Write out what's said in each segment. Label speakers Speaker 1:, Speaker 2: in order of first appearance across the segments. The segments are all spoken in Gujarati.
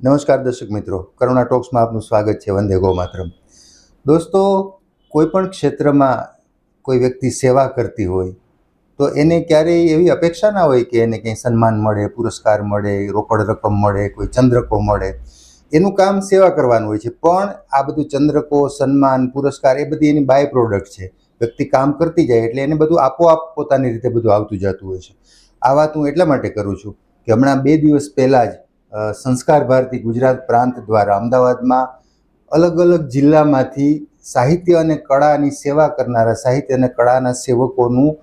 Speaker 1: નમસ્કાર દર્શક મિત્રો. કરુણા ટોક્સમાં આપનું સ્વાગત છે. વંદે ગો માતરમ દોસ્તો કોઈ પણ ક્ષેત્રમાં કોઈ વ્યક્તિ સેવા કરતી હોય, તો એને ક્યારેય એવી અપેક્ષા ના હોય કે એને કંઈ સન્માન મળે, પુરસ્કાર મળે, રોકડ રકમ મળે, કોઈ ચંદ્રકો મળે. એનું કામ સેવા કરવાનું હોય છે. પણ આ બધું ચંદ્રકો, સન્માન, પુરસ્કાર એ બધી એની બાય પ્રોડક્ટ છે. વ્યક્તિ કામ કરતી જાય એટલે એને બધું આપોઆપ પોતાની રીતે બધું આવતું જતું હોય છે. આ વાત હું એટલા માટે કરું છું કે હમણાં બે દિવસ પહેલાં જ સંસ્કાર ભારતી ગુજરાત પ્રાંત દ્વારા અમદાવાદમાં અલગ અલગ જિલ્લામાંથી સાહિત્ય અને કળાની સેવા કરનારા સાહિત્ય અને કળાના સેવકોનું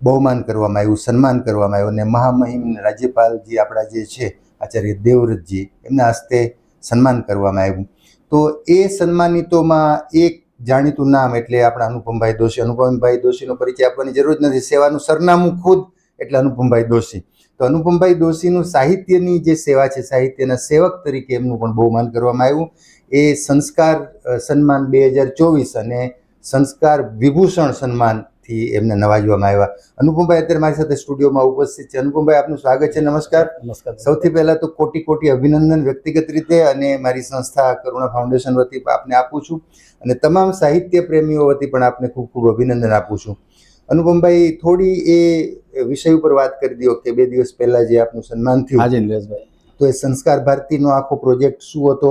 Speaker 1: બહુમાન કરવામાં આવ્યું, સન્માન કરવામાં આવ્યું અને મહામહિમ રાજ્યપાલજી આપણા જે છે, આચાર્ય દેવવ્રતજી, એમના હસ્તે સન્માન કરવામાં આવ્યું. તો એ સન્માનિતોમાં એક જાણીતું નામ એટલે આપણા અનુપમભાઈ દોશી. અનુપમભાઈ દોશીનો પરિચય આપવાની જરૂર જ નથી. સેવાનું સરનામું ખુદ એટલે અનુપમભાઈ દોશી. તો અનુપમભાઈ દોશીનું સાહિત્યની જે સેવા છે સાહિત્યના સેવક તરીકે એમનું પણ બહુમાન કરવામાં આવ્યું. એ સંસ્કાર સન્માન બે હજાર ચોવીસ અને સંસ્કાર વિભૂષણ સન્માનથી એમને નવાજવામાં આવ્યા. અનુપમભાઈ અત્યારે મારી સાથે સ્ટુડિયોમાં ઉપસ્થિત છે. અનુપમભાઈ આપનું સ્વાગત છે. નમસ્કાર.
Speaker 2: નમસ્કાર.
Speaker 1: સૌથી પહેલાં તો કોટી કોટી અભિનંદન વ્યક્તિગત રીતે અને મારી સંસ્થા કરુણા ફાઉન્ડેશન વતી આપને આપું છું. અને તમામ સાહિત્ય પ્રેમીઓ વતી પણ આપને ખૂબ ખૂબ અભિનંદન આપું છું. અનુપમભાઈ થોડી એ વિષય ઉપર વાત કરી દો કે બે દિવસ પહેલા જે આપનું સન્માન થયું.
Speaker 2: હાજી નિલેશભાઈ.
Speaker 1: તો એ સંસ્કાર ભારતીનો આખો પ્રોજેક્ટ શું હતો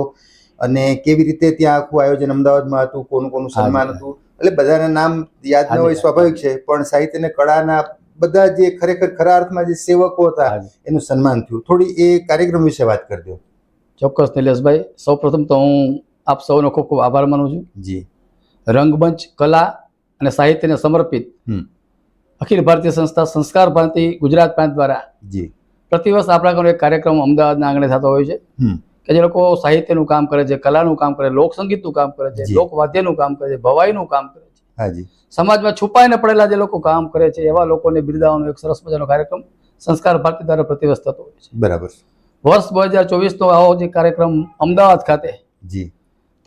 Speaker 1: અને કેવી રીતે ત્યાં આખું આયોજન અમદાવાદમાં હતું કોનું કોનું સન્માન હતું? એટલે બધાના નામ યાદ ન હોય સ્વાભાવિક છે પણ સાહિત્ય અને કળાના બધા જે ખરેખર ખરા અર્થમાં જે સેવકો હતા એનું સન્માન થયું. થોડી એ કાર્યક્રમ વિશે વાત કરી દો.
Speaker 2: ચોક્કસ નિલેશભાઈ. સૌ પ્રથમ તો હું આપ સૌનો ખૂબ ખૂબ આભાર માનું છું.
Speaker 1: જી.
Speaker 2: રંગમંચ કલા અને સાહિત્યને સમર્પિત. અખિલ ભારતીય સંસ્થા સંસ્કાર ભારતી ગુજરાત પ્રાંત દ્વારા
Speaker 1: જી.
Speaker 2: પ્રતિવર્ષ આપણા ઘરે એક કાર્યક્રમ અમદાવાદના આંગણે થતો હોય છે. કે જે લોકો સાહિત્યનું કામ કરે છે કલાનું કામ કરે લોકસંગીતનું કામ કરે છે લોકવાદ્યનું કામ કરે છે ભવાઈનું કામ કરે છે.
Speaker 1: હાજી
Speaker 2: સમાજમાં છુપાઈને પડેલા જે લોકો કામ કરે છે એવા લોકોને બિરદાવવાનો એક સરસ મજાનો કાર્યક્રમ સંસ્કાર ભારતી દ્વારા પ્રતિવર્ષ થતો હોય છે.
Speaker 1: બરાબર.
Speaker 2: વર્ષ બે હજાર ચોવીસનો આવો જે કાર્યક્રમ અમદાવાદ ખાતે
Speaker 1: જી.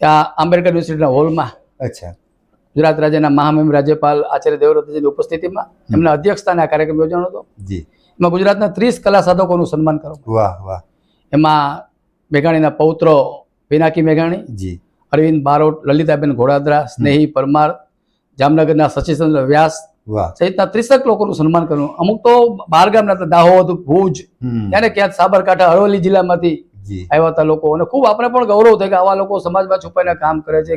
Speaker 2: ત્યાં આંબેડકર યુનિવર્સિટીના હોલમાં
Speaker 1: અચ્છા.
Speaker 2: ગુજરાત રાજ્યના મહામહિમ રાજ્યપાલ આચાર્ય દેવવ્રતજીની ઉપસ્થિતિમાં એમના અધ્યક્ષસ્થાને આ કાર્યક્રમ યોજાનો હતો.
Speaker 1: જી.
Speaker 2: એમાં ગુજરાતના ત્રીસ કલા સાધકોનું સન્માન કરો
Speaker 1: વાહ વાહ.
Speaker 2: એમાં મેઘાણીના પૌત્રો પિનાકી મેઘાણી
Speaker 1: જી.
Speaker 2: અરવિંદ બારોટ લલિતાબેન ઘોડાદરા સ્નેહી પરમાર જામનગરના શશીચંદ્ર વ્યાસ સહિતના ત્રીસક લોકોનું સન્માન કર્યું. અમુક તો બહાર ગામના દાહોદ ભુજ. ત્યારે ક્યાંક સાબરકાંઠા અરવલ્લી જિલ્લામાંથી
Speaker 1: જી.
Speaker 2: આવ્યા હતા લોકો. અને ખૂબ આપણે પણ ગૌરવ થાય કે આવા લોકો સમાજમાં છુપાઈને કામ કરે છે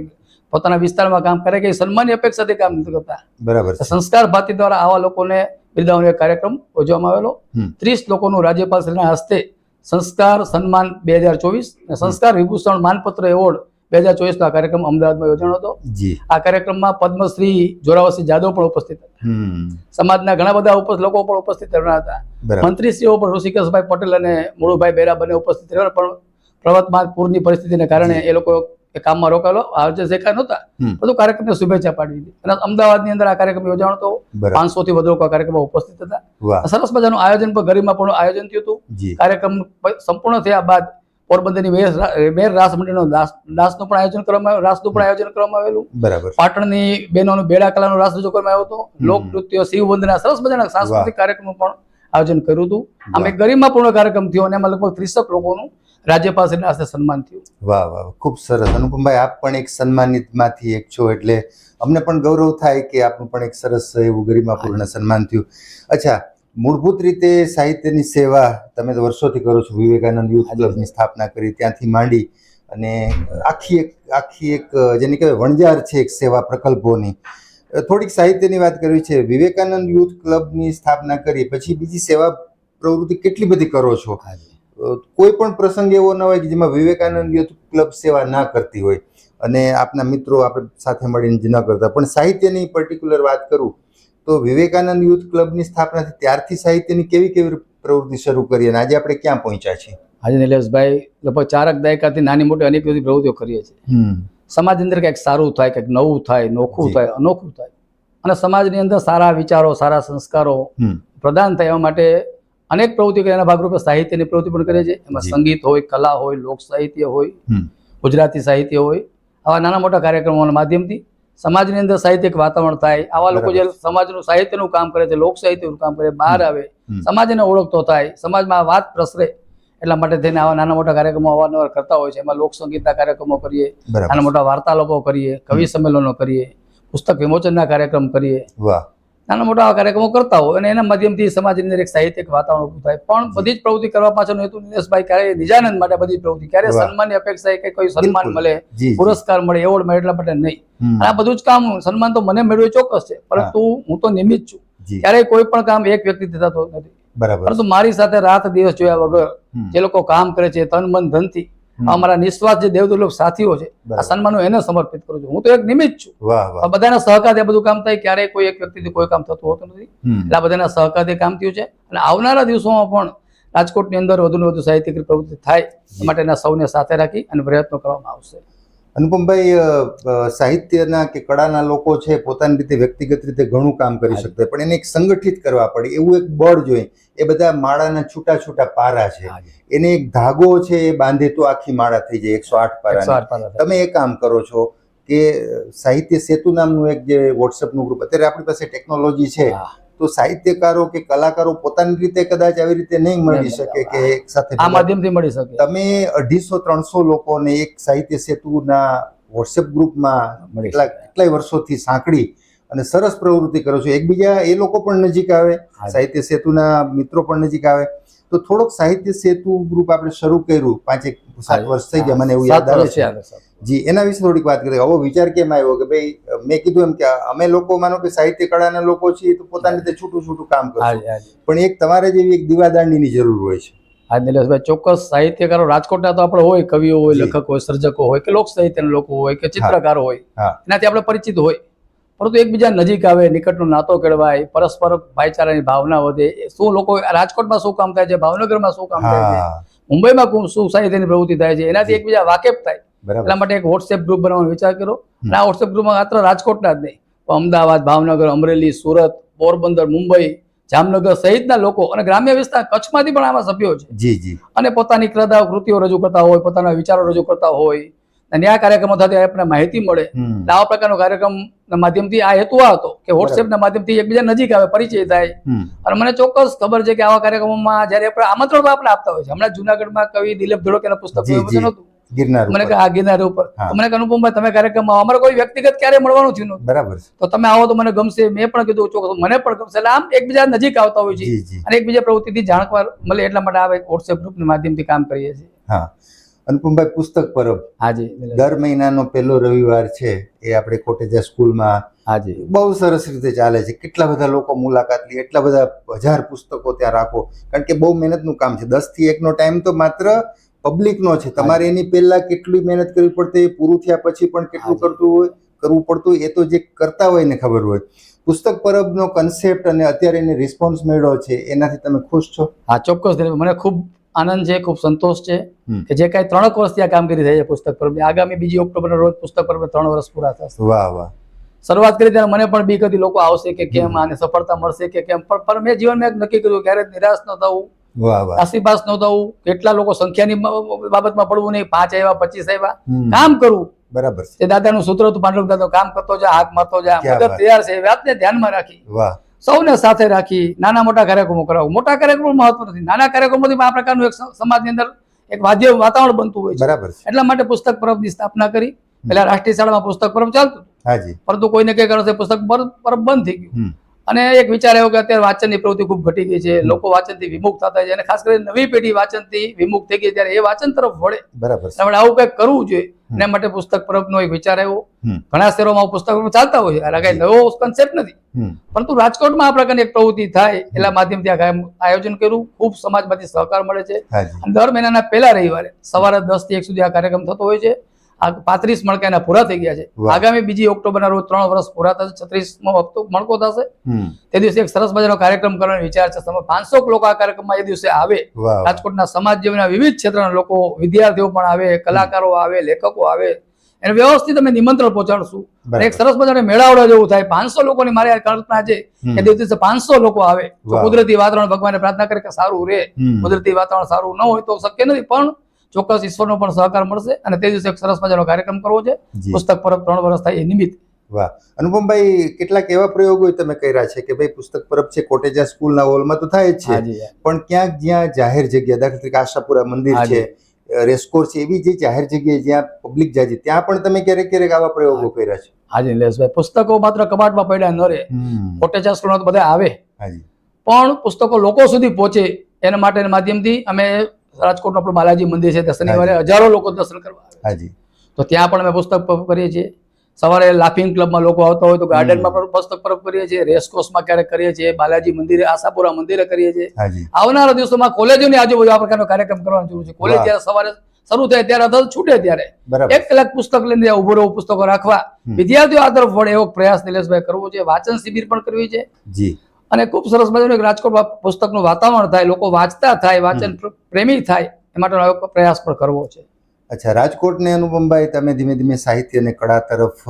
Speaker 2: પોતાના વિસ્તારમાં કામ કરે કે સન્માનની અપેક્ષાથી કામ નથી કરતા.
Speaker 1: બરાબર
Speaker 2: સંસ્કાર ભારતી દ્વારા આવા લોકોને બિરદાવવાનો એક કાર્યક્રમ યોજવામાં આવેલો. ત્રીસ લોકોનું રાજ્યપાલશ્રીના હસ્તે સંસ્કાર સન્માન બે હજાર ચોવીસ સંસ્કાર વિભૂષણ માનપત્ર એવોર્ડ બે હજાર ચોવીસનો આ કાર્યક્રમ અમદાવાદમાં યોજાનો હતો. આ કાર્યક્રમમાં પદ્મશ્રી જોરાવરસિંહ જાદવ પણ ઉપસ્થિત હતા.
Speaker 1: હમ.
Speaker 2: સમાજના ઘણા બધા લોકો પણ ઉપસ્થિત રહ્યા હતા. મંત્રીશ્રીઓ પણ ઋષિકેશભાઈ પટેલ અને મુળુભાઈ બેરા બંને ઉપસ્થિત રહ્યા પણ પ્રવર્તમાન પૂરની પરિસ્થિતિને કારણે એ લોકો એ કામમાં રોકાયેલો હાજર શેખા નહોતા બધું કાર્યક્રમને શુભેચ્છા પાડવી હતી અને અમદાવાદની અંદર આ કાર્યક્રમ યોજાણો હતો પાંચસો થી વધુ લોકો આ કાર્યક્રમમાં ઉપસ્થિત હતા. સરસ મજાનું આયોજન પણ ગરિમાપૂર્ણ આયોજન થયું હતું. કાર્યક્રમ સંપૂર્ણ થયા બાદ પોરબંદરની મેર રા- મેર રાસ મંડળનો દાસનું પણ આયોજન કરવામાં આવ્યું રાસનું પણ આયોજન કરવામાં આવેલું.
Speaker 1: બરાબર.
Speaker 2: પાટણની બહેનોનું બેડા કલાનો રાસ રજૂ કરવામાં આવ્યો હતો. લોક નૃત્ય શિવ વંદના સરસ મજાના સાંસ્કૃતિક કાર્યક્રમો પણ આયોજન કર્યું હતું. આમ. એક ગરિમાપૂર્ણ કાર્યક્રમ થયો અને એમાં લગભગ ત્રીસક લોકોનું રાજ્યપાલશ્રીના હસ્તે સન્માન થયું.
Speaker 1: વાહ વાહ ખૂબ સરસ. અનુપમભાઈ આપ પણ એક સન્માનિતમાંથી એક છો એટલે અમને પણ ગૌરવ થાય કે આપનું પણ એક સરસ એવું ગરિમાપૂર્ણ સન્માન થયું. અચ્છા મૂળભૂત રીતે સાહિત્યની સેવા તમે તો વર્ષોથી કરો છો. વિવેકાનંદ યુથ ક્લબની સ્થાપના કરી ત્યાંથી માંડી અને આખી એક આખી એક જેને કહેવાય વણજાર છે એક સેવા પ્રકલ્પોની. થોડીક સાહિત્યની વાત કરવી છે. વિવેકાનંદ યુથ ક્લબની સ્થાપના કરી પછી બીજી સેવા પ્રવૃત્તિ કેટલી બધી કરો છો? કોઈ પણ પ્રસંગ એવો ન હોય કે જેમાં વિવેકાનંદ યુથ ક્લબ સેવા ના કરતી હોય અને આપના મિત્રો આપણે સાથે મળીને જ ન કરતા. પણ સાહિત્યની પર્ટિક્યુલર વાત કરું તો વિવેકાનંદ યુથ ક્લબની સ્થાપનાથી ત્યારથી સાહિત્યની કેવી કેવી પ્રવૃત્તિ શરૂ કરી અને આજે આપણે ક્યાં પહોંચ્યા છીએ?
Speaker 2: આજે નિલેશભાઈ લગભગ ચારક દાયકાથી નાની મોટી અનેક બધી પ્રવૃત્તિઓ કરીએ છીએ. સમાજની અંદર કંઈક સારું થાય કંઈક નવું થાય નોખું થાય અનોખું થાય. અને સમાજની અંદર સારા વિચારો સારા સંસ્કારો પ્રદાન થાય એવા માટે અનેક પ્રવૃત્તિઓ એના ભાગરૂપે સાહિત્યની પ્રવૃત્તિ પણ કરે છે એમાં સંગીત હોય કલા હોય લોક સાહિત્ય હોય ગુજરાતી સાહિત્ય હોય આવા નાના મોટા કાર્યક્રમોના માધ્યમથી સમાજની અંદર સાહિત્યિક વાતાવરણ થાય. આવા લોકો જે સમાજનું સાહિત્યનું કામ કરે છે લોક સાહિત્યનું કામ કરે બહાર આવે
Speaker 1: સમાજ
Speaker 2: સમાજને ઓળખતો થાય સમાજમાં વાત પ્રસરે એટલા માટે થઈને આવા નાના મોટા કાર્યક્રમો અવારનવાર કરતા હોય છે. એમાં લોક સંગીતના કાર્યક્રમો કરીએ નાના મોટા વાર્તાલોકો કરીએ કવિ સંમેલનો કરીએ પુસ્તક વિમોચનના કાર્યક્રમ કરીએ.
Speaker 1: વાહ.
Speaker 2: નાના મોટા કાર્યક્રમો કરતા હોય અને એના માધ્યમથી સમાજની અંદર એક સાહિત્યિક વાતાવરણ ઊભું થાય. પણ બધી જ પ્રવૃત્તિ કરવા પાછળનો હેતુ નિલેશભાઈ ક્યારે નિજાનંદ માટે બધી પ્રવૃત્તિ. ક્યારે સન્માનની અપેક્ષા કે કોઈ સન્માન મળે. પુરસ્કાર મળે એવોર્ડ મળે એટલા માટે નહીં. આ બધું જ કામ સન્માન તો મને મેળવ્યું ચોક્કસ છે પરંતુ હું. તો નિમિત્ત છું. ક્યારેય કોઈ પણ કામ એક વ્યક્તિ થતા નથી.
Speaker 1: બરાબર.
Speaker 2: પરંતુ મારી સાથે રાત દિવસ જોયા વગર જે લોકો કામ કરે છે તન મન ધનથી. અમારા નિસ્વાર્થ જે દેવદુર્લભ સાથીઓ છે આ સન્માન એને સમર્પિત કરું છું. હું તો એક નિમિત્ત છું. બધાના સહકારથી બધું કામ થાય ક્યારેય કોઈ એક વ્યક્તિથી કોઈ કામ થતું હોતું નથી. એટલે આ બધાના સહકારથી કામ થયું છે. અને આવનારા દિવસોમાં પણ રાજકોટની અંદર વધુને વધુ સાહિત્યિક પ્રવૃત્તિ થાય એ માટેના સૌને સાથે રાખી અને પ્રયત્નો કરવામાં આવશે.
Speaker 1: અનુપમભાઈ સાહિત્યના કે કળાના લોકો છે પોતાની રીતે વ્યક્તિગત રીતે ઘણું કામ કરી શકતા પણ એને એક સંગઠિત કરવા પડે એવું એક બળ જોઈએ. એ બધા માળાના છૂટા છૂટા પારા છે. એને એક ધાગો છે એ બાંધે તો આખી માળા થઈ જાય એકસો આઠ પારા તમે એ કામ કરો છો કે સાહિત્ય સેતુ નામનું એક જે વોટ્સઅપનું ગ્રુપ અત્યારે આપણી પાસે ટેકનોલોજી છે. તો સાહિત્યકારો કે કલાકારો પોતાની રીતે કદાચ આવી રીતે નહીં મળી શકે કે એક સાથે
Speaker 2: આ માધ્યમથી મળી શકે.
Speaker 1: તમે અઢીસો ત્રણસો લોકોને એક સાહિત્ય સેતુના વોટ્સએપ ગ્રુપમાં કેટલા કેટલાય વર્ષોથી સાંકળી અને સરસ પ્રવૃત્તિ કરો છો. એકબીજા એ લોકો પણ નજીક આવે સાહિત્ય સેતુના મિત્રો પણ નજીક આવે. તો થોડોક સાહિત્ય સેતુ ગ્રુપ આપણે શરૂ કર્યું પાંચેક સાત વર્ષ થઈ ગયા મને એવું યાદ આવે છે. જી એના વિશે થોડીક વાત કરી હવે વિચાર કેમ આવ્યો કે ભાઈ મેં કીધું એમ કે અમે લોકો માનો કે સાહિત્ય કળાના લોકો છીએ તો પોતાની રીતે છૂટું છૂટું કામ કરશું. પણ એક તમારે જેવી એક દીવાદાંડીની જરૂર હોય છે.
Speaker 2: હા નિલેશભાઈ ચોક્કસ સાહિત્યકારો રાજકોટના તો આપણે હોય કવિઓ હોય. લેખકો હોય સર્જકો હોય કે લોક સાહિત્યના લોકો હોય કે ચિત્રકારો હોય એનાથી આપણે પરિચિત હોય. પરંતુ એકબીજા નજીક આવે નિકટનો નાતો કેળવાય પરસ્પર ભાઈચારાની ભાવના વધે શું લોકો રાજકોટમાં શું કામ થાય છે ભાવનગરમાં શું કામ થાય છે મુંબઈમાં શું સાહિત્યની પ્રવૃત્તિ થાય છે એનાથી. એકબીજા વાકેફ થાય. એટલા માટે એક વોટ્સએપ ગ્રુપ બનાવવાનો વિચાર કર્યો. અને આ વોટ્સએપ ગ્રુપમાં માત્ર રાજકોટના જ નહીં અમદાવાદ ભાવનગર અમરેલી સુરત પોરબંદર મુંબઈ જામનગર સહિતના લોકો અને ગ્રામ્ય વિસ્તાર કચ્છમાંથી પણ આમાં સભ્યો છે.
Speaker 1: જી જી.
Speaker 2: અને પોતાની કૃતા કૃતિઓ રજૂ કરતા હોય પોતાના વિચારો રજૂ કરતા હોય અને આ કાર્યક્રમો થતી આપણને માહિતી મળે. આવા પ્રકારનો કાર્યક્રમ માધ્યમથી આ હેતુ આ હતો કે વોટ્સએપના માધ્યમથી એકબીજા નજીક આવે પરિચય થાય. અને મને ચોક્કસ ખબર છે કે આવા કાર્યક્રમોમાં જ્યારે આપણે આમંત્રણ આપણે આપતા હોય છે. હમણાં જુનાગઢમાં કવિ દિલીપ ધોળકીના પુસ્તક
Speaker 1: જી, જી.
Speaker 2: હતું.
Speaker 1: ગિરનાર
Speaker 2: મને. કે આ ગિરનાર ઉપર. મને કે અનુપમભાઈ તમે કાર્યક્રમમાં આવો. અમારે કોઈ વ્યક્તિગત ક્યારે મળવાનું થયું
Speaker 1: બરાબર
Speaker 2: તો તમે આવો તો મને ગમશે. મેં પણ કીધું ચોક્કસ. મને પણ ગમશે. એટલે આમ એકબીજા નજીક આવતા હોય છે. અને એકબીજા પ્રવૃત્તિથી જાણવા મળે એટલા માટે આ વોટ્સએપ ગ્રુપના માધ્યમથી કામ કરીએ છીએ.
Speaker 1: હા. અનુપમભાઈ પુસ્તક પરબ.
Speaker 2: હાજી.
Speaker 1: દર મહિનાનો પહેલો રવિવાર છે એ આપણે કોટેજા સ્કૂલમાં
Speaker 2: હાજી.
Speaker 1: બહુ સરસ રીતે ચાલે છે. કેટલા બધા લોકો મુલાકાત લે એટલા બધા હજાર પુસ્તકો ત્યાં રાખો. કારણ કે બહુ મહેનતનું કામ છે. દસથી એકનો ટાઈમ તો માત્ર પબ્લિકનો છે. તમારે એની પહેલા કેટલી મહેનત કરવી પડતી એ પૂરું થયા પછી પણ કેટલું કરતું હોય કરવું પડતું હોય એ તો જે કરતા હોય ને ખબર હોય. પુસ્તક પરબનો કન્સેપ્ટ અને અત્યારે એને રિસ્પોન્સ મેળવ્યો છે એનાથી તમે ખુશ છો?
Speaker 2: હા ચોક્કસ. મને ખૂબ આનંદ છે ખૂબ સંતોષ છે કે જે કાંઈ ત્રણક વર્ષથી આ કામગીરી થઈ છે પુસ્તક પર. આગામી બીજી ઓક્ટોબરના રોજ પુસ્તક પર્વ ત્રણ વર્ષ પૂરા થશે.
Speaker 1: વાહ વાહ.
Speaker 2: શરૂઆત કરી ત્યારે મને પણ બીક હતી લોકો આવશે કે કેમ આને સફળતા મળશે કે કેમ? પણ પણ મેં જીવનમાં એક નક્કી કર્યું ક્યારે નિરાશ ન થવું આસીપાસ ન થવું કેટલા લોકો સંખ્યાની બાબતમાં પડવું નહીં પાંચ આવ્યા પચીસ આવ્યા. કામ કરવું
Speaker 1: બરાબર છે.
Speaker 2: દાદાનું સૂત્ર હતું પાંડવ દાદા કામ કરતો જા હાથ મારતો જા મદદ તૈયાર છે વાતને ધ્યાનમાં રાખી.
Speaker 1: વાહ.
Speaker 2: સૌને સાથે રાખી નાના મોટા કાર્યક્રમો કરાવું. મોટા કાર્યક્રમો મહત્વ નથી. નાના કાર્યક્રમોથી આ પ્રકારનું એક સમાજની અંદર એક વાદ્ય વાતાવરણ બનતું હોય છે.
Speaker 1: બરાબર
Speaker 2: એટલા માટે પુસ્તક પરબની સ્થાપના કરી. પહેલા રાષ્ટ્રીય શાળામાં પુસ્તક પરબ ચાલતું.
Speaker 1: હાજી
Speaker 2: પરંતુ કોઈને કઈ કારણથી પુસ્તક પરબ બંધ થઈ ગયું. અને એક વિચાર આવ્યો કે અત્યારે વાંચનની પ્રવૃત્તિ ખૂબ ઘટી ગઈ છે. લોકો વાંચનથી વિમુખ થતા છે અને ખાસ કરીને નવી પેઢી વાંચનથી વિમુખ થઈ ગઈ ત્યારે એ વાંચન તરફ વળે.
Speaker 1: બરાબર.
Speaker 2: આવું કંઈક કરવું જોઈએ. એના માટે પુસ્તક પરબનો એક વિચાર આવ્યો. ઘણા શહેરોમાં પુસ્તક ચાલતા હોય છે. એટલે કઈ નવો કન્સેપ્ટ નથી. પરંતુ રાજકોટમાં આ પ્રકારની એક પ્રવૃત્તિ થાય એટલા માધ્યમથી આ આયોજન કર્યું. ખૂબ સમાજમાંથી સહકાર મળે છે. દર મહિનાના પહેલા રવિવારે સવારે દસથી એક સુધી આ કાર્યક્રમ થતો હોય છે. આ મણકા એના પૂરા થઈ ગયા છે. આગામી બીજી ઓક્ટોબરના રોજ ત્રણ વર્ષ પૂરા થશે છત્રીસમો હપ્તો મણકો થશે. તે દિવસે એક સરસ મજાનો કાર્યક્રમ કરવાનો વિચાર છે. તમે પાંચસો લોકો આ કાર્યક્રમમાં એ દિવસે આવે. રાજકોટના સમાજ જીવનના વિવિધ ક્ષેત્રના લોકો વિદ્યાર્થીઓ પણ આવે કલાકારો આવે લેખકો આવે. એને વ્યવસ્થિત અમે નિમંત્રણ પહોંચાડશું. એક. સરસ મજાનો મેળાવડો જેવું થાય. પાંચસો લોકોની મારી આ કલ્પના છે કે દિવસે પાંચસો લોકો આવે. કુદરતી વાતાવરણ ભગવાને પ્રાર્થના કરે કે સારું રહે કુદરતી વાતાવરણ સારું ન હોય તો શક્ય નથી. પણ ચોક્કસ ઈશ્વરનો પણ સહકાર મળશે અને તે દિવસે એક સરસ મજાનો કાર્યક્રમ કરવો છે. પુસ્તક પરબ ત્રણ વર્ષ થાય એ નિમિત્ત.
Speaker 1: વાહ. અનુપમભાઈ કેટલાક એવા પ્રયોગો તમે કર્યા છે કે ભાઈ પુસ્તક પરબ છે કોટેજા સ્કૂલના હોલમાં તો થાય જ છે. પણ ક્યાંક જ્યાં જાહેર જગ્યા દાખલા તરીકે આશાપુરા મંદિર છે રેસ્કોર્સ છે એવી જે જાહેર જગ્યાએ જ્યાં પબ્લિક જાય છે ત્યાં પણ તમે ક્યારેક ક્યારેક આવા પ્રયોગો કર્યા છે?
Speaker 2: હાજી નિલેશભાઈ. પુસ્તકો માત્ર કબાટમાં પડ્યા ન રહે.
Speaker 1: કોટેજા
Speaker 2: કોટેચા સ્કૂલમાં તો બધા આવે.
Speaker 1: હાજી
Speaker 2: પણ પુસ્તકો લોકો સુધી પહોંચે એના માટેના માધ્યમથી અમે રાજકોટનું આપણું બાલાજી મંદિર છે ત્યાં શનિવારે હજારો લોકો દર્શન કરવા
Speaker 1: હાજી.
Speaker 2: તો ત્યાં પણ અમે પુસ્તક કરીએ છીએ. સવારે લાફિંગ ક્લબમાં લોકો આવતા હોય તો ગાર્ડનમાં પણ પુસ્તક પરબ કરીએ છીએ. રેસકોર્સમાં ક્યારેક કરીએ છીએ. બાલાજી મંદિરે આશાપુરા મંદિરે કરીએ છીએ. આવનારા દિવસોમાં કોલેજોની આજુબાજુ આ પ્રકારનો કાર્યક્રમ કરવાની જરૂર છે. કોલેજ. જ્યારે સવારે શરૂ થાય ત્યારે અધર છૂટે ત્યારે. એક કલાક પુસ્તક લઈને ઊભો રહેવું પુસ્તકો રાખવા. વિદ્યાર્થીઓ આ તરફ વળે એવો પ્રયાસ નિલેશભાઈ કરવો છે વાંચન શિબિર પણ કરવી છે.
Speaker 1: જી.
Speaker 2: અને ખૂબ સરસ મજાનું એક રાજકોટમાં પુસ્તકનું વાતાવરણ થાય લોકો વાંચતા થાય વાંચન પ્રેમી થાય એ માટેનો એક પ્રયાસ પણ કરવો છે.
Speaker 1: અચ્છા રાજકોટને અનુપમભાઈ તમે ધીમે ધીમે સાહિત્ય અને કળા તરફ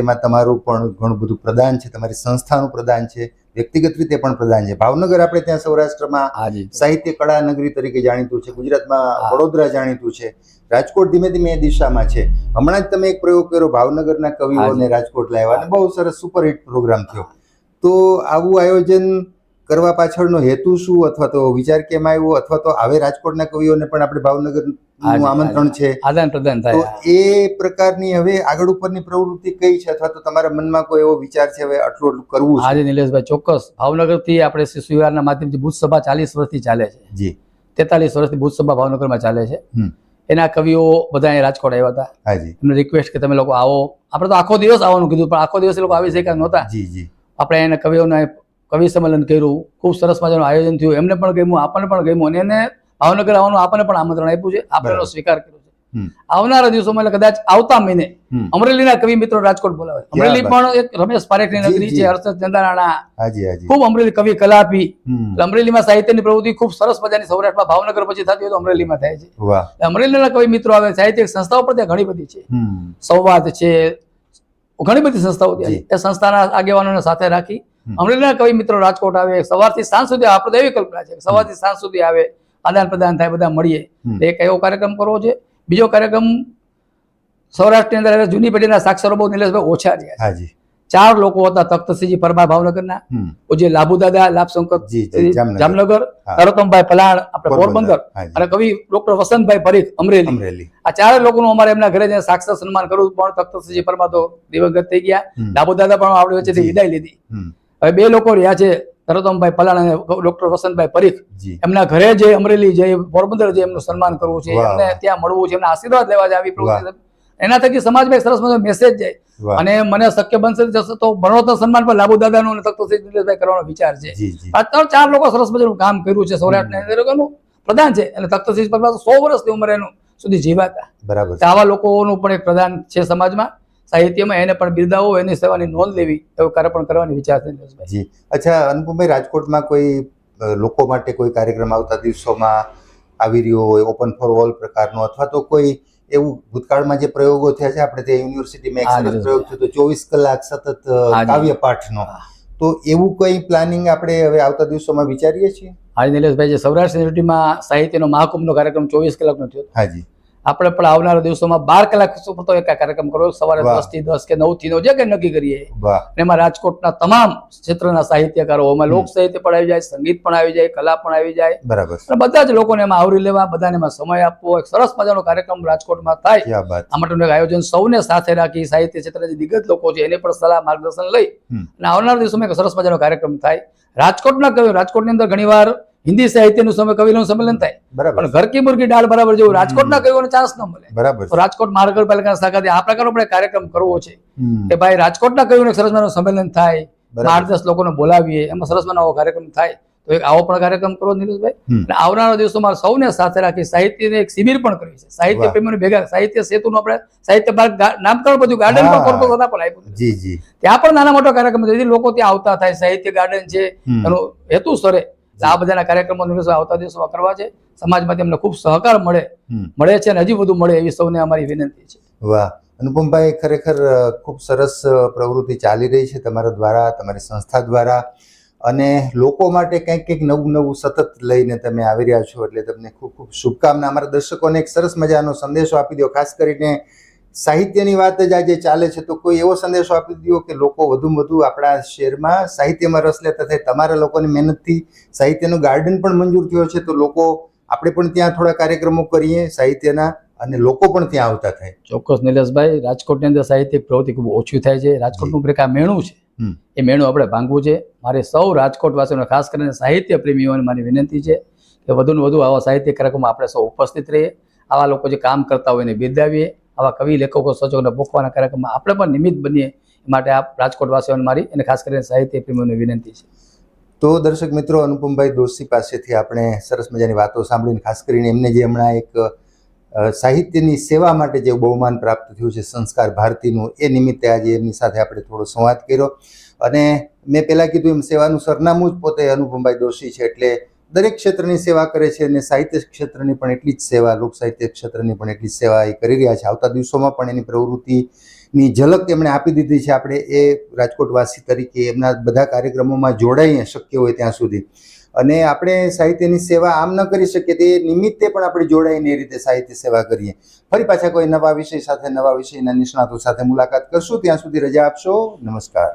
Speaker 1: એમાં તમારું પણ ઘણું બધું પ્રદાન છે તમારી સંસ્થાનું પ્રદાન છે વ્યક્તિગત રીતે પણ પ્રદાન છે. ભાવનગર આપણે ત્યાં સૌરાષ્ટ્રમાં
Speaker 2: આજે
Speaker 1: સાહિત્ય કળા નગરી તરીકે જાણીતું છે ગુજરાતમાં વડોદરા જાણીતું છે. રાજકોટ ધીમે ધીમે એ દિશામાં છે. હમણાં જ તમે એક પ્રયોગ કર્યો ભાવનગરના કવિઓને રાજકોટ લાવ્યા અને બહુ સરસ સુપરહિટ પ્રોગ્રામ થયો. તો આવું આયોજન કરવા પાછળનો હેતુ શું? અથવા તો વિચાર કેમ આવ્યો? અથવા તો હવે રાજકોટના કવિઓને પણ આપણે ભાવનગરનું
Speaker 2: હાજી,
Speaker 1: આમંત્રણ છે.
Speaker 2: આદાન પ્રદાન
Speaker 1: તો
Speaker 2: થાય
Speaker 1: એ પ્રકારની હવે આગળ ઉપરની પ્રવૃત્તિ કઈ છે? અથવા તો તમારા મનમાં કોઈ એવો વિચાર છે હવે આટલું આટલું કરવું છે?
Speaker 2: હાજી નિલેશભાઈ ચોક્કસ. ભાવનગરથી આપણે શિશુ વિહારના માધ્યમથી ભૂત સભા ચાલીસ વર્ષથી ચાલે છે.
Speaker 1: જી.
Speaker 2: તેતાલીસ વર્ષથી ભૂત સભા ભાવનગરમાં ચાલે છે. એના કવિઓ બધા અહીંયા રાજકોટ આવ્યા હતા. એમને રિક્વેસ્ટ કે તમે લોકો આવો. આપણે તો આખો દિવસ આવવાનું કીધું પણ આખો દિવસ એ લોકો આવી શક્યા નહોતા.
Speaker 1: જી જી.
Speaker 2: આપણે એને કવિઓના કવિ સંમેલન કર્યું ખૂબ સરસ મજાનું આયોજન થયું. એમને પણ ગમ્યું આપણને પણ ગમ્યું અને એને ભાવનગર આવવાનું આપણને પણ આમંત્રણ આપ્યું છે. આપણે એનો સ્વીકાર કર્યો છે. આવનારા દિવસોમાં એટલે કદાચ આવતા મહિને અમરેલીના કવિ મિત્રો રાજકોટ બોલાવે. અમરેલી પણ એક રમેશ પારેખની નગરી છે હર્ષદ ચંદારાણા ખૂબ અમરેલી કવિ કલાપી. અમરેલીમાં સાહિત્યની પ્રવૃત્તિ ખૂબ સરસ મજાની સૌરાષ્ટ્રમાં ભાવનગર પછી થતી હોય તો અમરેલીમાં થાય છે. અમરેલીના કવિ મિત્રો આવે સાહિત્યિક સંસ્થાઓ પણ ત્યાં ઘણી બધી છે. સંવાદ છે ઘણી બધી સંસ્થાઓ ત્યાં એ સંસ્થાના આગેવાનોને સાથે રાખી. અમરેલીના કવિ મિત્રો રાજકોટ આવે સવારથી સાંજ સુધી આપણે એવી કલ્પના છે. સવારથી સાંજ સુધી આવે આદાન પ્રદાન થાય બધા મળીએ. એક એવો કાર્યક્રમ કરવો છે. બીજો કાર્યક્રમ સૌરાષ્ટ્રની અંદર જૂની પેઢીના સાક્ષરો બહુ નિલેશભાઈ ઓછા છે.
Speaker 1: હાજી
Speaker 2: ચાર લોકો હતા તખ્તસિંહજી પરમાર ભાવનગરના
Speaker 1: હમ.
Speaker 2: પૂજ્ય લાભુ દાદા લાભશંકર
Speaker 1: જી જી જામનગર.
Speaker 2: જામનગર પલાણ આપણે પોરબંદર. અને કવિ ડોક્ટર વસંતભાઈ પરીખ અમરેલી.
Speaker 1: અમરેલી.
Speaker 2: આ ચાર લોકોનું અમારે એમના ઘરે જઈને સાક્ષર સન્માન કરવું પણ તખ્તસિંહજી પરમાર તો દિવંગત થઈ ગયા.
Speaker 1: હમ.
Speaker 2: લાભુ દાદા પણ આપણી વચ્ચેથી વિદાય લીધી. હવે બે લોકો રહ્યા છે તરતમભાઈ પલાણ અને ડોક્ટર વસંતભાઈ પરીખ એમના ઘરે જે અમરેલી જે પોરબંદર જે એમનું સન્માન કરવું છે એમને ત્યાં મળવું છે એમના આશીર્વાદ લેવા છે આવી પ્રવૃત્તિ એના થકી સમાજમાં એક સરસ મજાનો મેસેજ જાય. અને મને શક્ય બનશે તો ભણોતર સન્માન પણ લાભુ નો અને તખ્તસિંહ નિલેશભાઈ કરવાનો વિચાર છે. આ ત્રણ ચાર લોકો સરસ મજાનું કામ કર્યું છે સૌરાષ્ટ્રની અંદરનું પ્રધાન છે. અને તખ્તસિંહ પરમાર સો વર્ષની ઉંમરે એનું સુધી જીવાતા.
Speaker 1: બરાબર
Speaker 2: આવા લોકોનું પણ એક પ્રધાન છે સમાજમાં. સાહિત્યમાં એને પણ બિરદાવો એની સેવાની નોંધ લેવી એવું કાર્ય પણ કરવાની વિચાર છે
Speaker 1: જી. અચ્છા અનુપમભાઈ રાજકોટમાં કોઈ લોકો માટે કોઈ કાર્યક્રમ આવતા દિવસોમાં આવી રહ્યો હોય ઓપન ફોર ઓલ પ્રકારનો અથવા તો કોઈ એવું ભૂતકાળમાં જે પ્રયોગો થયા છે આપણે ત્યાં યુનિવર્સિટીમાં એક સરસ પ્રયોગ થયો તો ચોવીસ કલાક સતત. કાવ્ય પાઠનો. તો એવું કઈ પ્લાનિંગ આપણે હવે આવતા દિવસોમાં વિચારીએ છીએ?
Speaker 2: હાજી નિલેશભાઈ જે સૌરાષ્ટ્ર યુનિવર્સિટીમાં સાહિત્યનો મહાકુંભનો કાર્યક્રમ ચોવીસ કલાકનો થયો.
Speaker 1: હાજી.
Speaker 2: આપણે પણ આવનારા દિવસોમાં બાર કલાક તો એક કાર્યક્રમ કરો સવારે
Speaker 1: દસથી
Speaker 2: દસ કે નવથી નવ જે કઈ નક્કી કરીએ એમાં રાજકોટના તમામ ક્ષેત્રના સાહિત્યકારો એમાં લોક સાહિત્ય પણ આવી જાય સંગીત પણ આવી જાય કલા પણ આવી જાય.
Speaker 1: બરાબર.
Speaker 2: અને બધા જ લોકોને એમાં આવરી લેવા બધાને એમાં સમય આપવો એક સરસ મજાનો કાર્યક્રમ રાજકોટમાં થાય. આ માટેનું એક આયોજન સૌને સાથે રાખી સાહિત્ય ક્ષેત્રના જે દિગ્ગજ લોકો છે એને પણ સલાહ માર્ગદર્શન લઈ. અને આવનારા દિવસોમાં એક સરસ મજાનો કાર્યક્રમ થાય. રાજકોટના કહ્યું રાજકોટની અંદર ઘણીવાર હિન્દી સાહિત્યનું સમય કવિનું સંમેલન થાય. પણ ઘર કી મુર્ગી ડાળ બરાબર જેવું રાજકોટના કવિઓને ચાન્સ ન મળે.
Speaker 1: બરાબર.
Speaker 2: રાજકોટ મહાનગરપાલિકાના શાખાથી આ પ્રકારનો પણ કાર્યક્રમ કરવો છે કે ભાઈ રાજકોટના કવિઓને સરસ મજાનું સંમેલન થાય. આઠ દસ લોકોને બોલાવીએ એમાં સરસ મજાનો કાર્યક્રમ થાય. તો એક આવો પણ કાર્યક્રમ કરો નીરજભાઈ. અને આવનારા દિવસોમાં સૌને સાથે રાખી સાહિત્યની એક શિબિર પણ કરી છે. સાહિત્ય. પ્રેમીઓને ભેગા સાહિત્ય સેતુનું આપણે સાહિત્ય પાર્ક નામકરણ બધું ગાર્ડન પણ હતા પણ આપ્યું
Speaker 1: જી જી.
Speaker 2: ત્યાં પણ નાના મોટા કાર્યક્રમ લોકો ત્યાં આવતા થાય. સાહિત્ય ગાર્ડન છે. એનો હેતુ સરે એટલે આ બધાના કાર્યક્રમો આવતા દિવસો કરવા છે. સમાજમાંથી અમને ખૂબ સહકાર મળે. મળે છે અને હજી વધુ મળે એવી સૌને અમારી વિનંતી છે.
Speaker 1: વાહ. અનુપમભાઈ ખરેખર ખૂબ સરસ પ્રવૃત્તિ ચાલી રહી છે તમારા દ્વારા તમારી સંસ્થા દ્વારા. અને લોકો માટે કંઈક કંઈક નવું નવું સતત લઈને તમે આવી રહ્યા છો એટલે તમને ખૂબ ખૂબ શુભકામના. અમારા દર્શકોને એક સરસ મજાનો સંદેશો આપી દો ખાસ કરીને સાહિત્યની વાત જ આજે ચાલે છે તો કોઈ એવો સંદેશો આપી દો કે લોકો વધુ વધુ આપણા શહેરમાં સાહિત્યમાં રસ લેતા થાય. તમારા લોકોની મહેનતથી સાહિત્યનું ગાર્ડન પણ મંજૂર થયો છે તો લોકો આપણે પણ ત્યાં થોડા કાર્યક્રમો કરીએ સાહિત્યના અને લોકો પણ ત્યાં આવતા થાય.
Speaker 2: ચોક્કસ નિલેશભાઈ રાજકોટની અંદર સાહિત્યિક પ્રવૃત્તિ ખૂબ ઓછી થાય છે. રાજકોટનું એક આ મેણું છે. એ મેણું આપણે ભાંગવું છે. મારે સૌ રાજકોટવાસીઓને ખાસ કરીને સાહિત્ય પ્રેમીઓને મારી વિનંતી છે કે વધુને વધુ આવા સાહિત્ય કાર્યક્રમમાં આપણે સૌ ઉપસ્થિત રહીએ. આવા લોકો જે કામ કરતા હોય એને બિરદાવીએ. આવા કવિ લેખકો સર્જકોને પોખવાના કાર્યક્રમમાં આપણે પણ નિમિત્ત બનીએ માટે આપ રાજકોટવાસીઓને મારી અને ખાસ કરીને સાહિત્ય પ્રેમીઓની વિનંતી છે.
Speaker 1: તો દર્શક મિત્રો, અનુપમભાઈ દોશી પાસેથી આપણે સરસ મજાની વાતો સાંભળીને ખાસ કરીને એમને જે હમણાં એક સાહિત્યની સેવા માટે જે બહુમાન પ્રાપ્ત થયું છે, સંસ્કાર ભારતીનું, એ નિમિત્તે આજે એમની સાથે આપણે થોડો સંવાદ કર્યો. અને મેં પહેલાં કીધું એમ સેવાનું સરનામું જ પોતે અનુપમભાઈ દોશી છે, એટલે દરેક ક્ષેત્રની સેવા કરે છે અને સાહિત્ય ક્ષેત્રની પણ એટલી જ સેવા, લોક સાહિત્ય ક્ષેત્રની પણ એટલી જ સેવા એ કરી રહ્યા છે. આવતા દિવસોમાં પણ એની પ્રવૃત્તિની ઝલક એમણે આપી દીધી છે. આપણે એ રાજકોટવાસી તરીકે એમના બધા કાર્યક્રમોમાં જોડાઈએ શક્ય હોય ત્યાં સુધી. અને આપણે સાહિત્યની સેવા આમ ન કરી શકીએ તે નિમિત્તે પણ આપણે જોડાઈને એ રીતે સાહિત્ય સેવા કરીએ. ફરી પાછા કોઈ નવા વિષય સાથે, નવા વિષયના નિષ્ણાતો સાથે મુલાકાત કરશું. ત્યાં સુધી રજા આપશો. નમસ્કાર.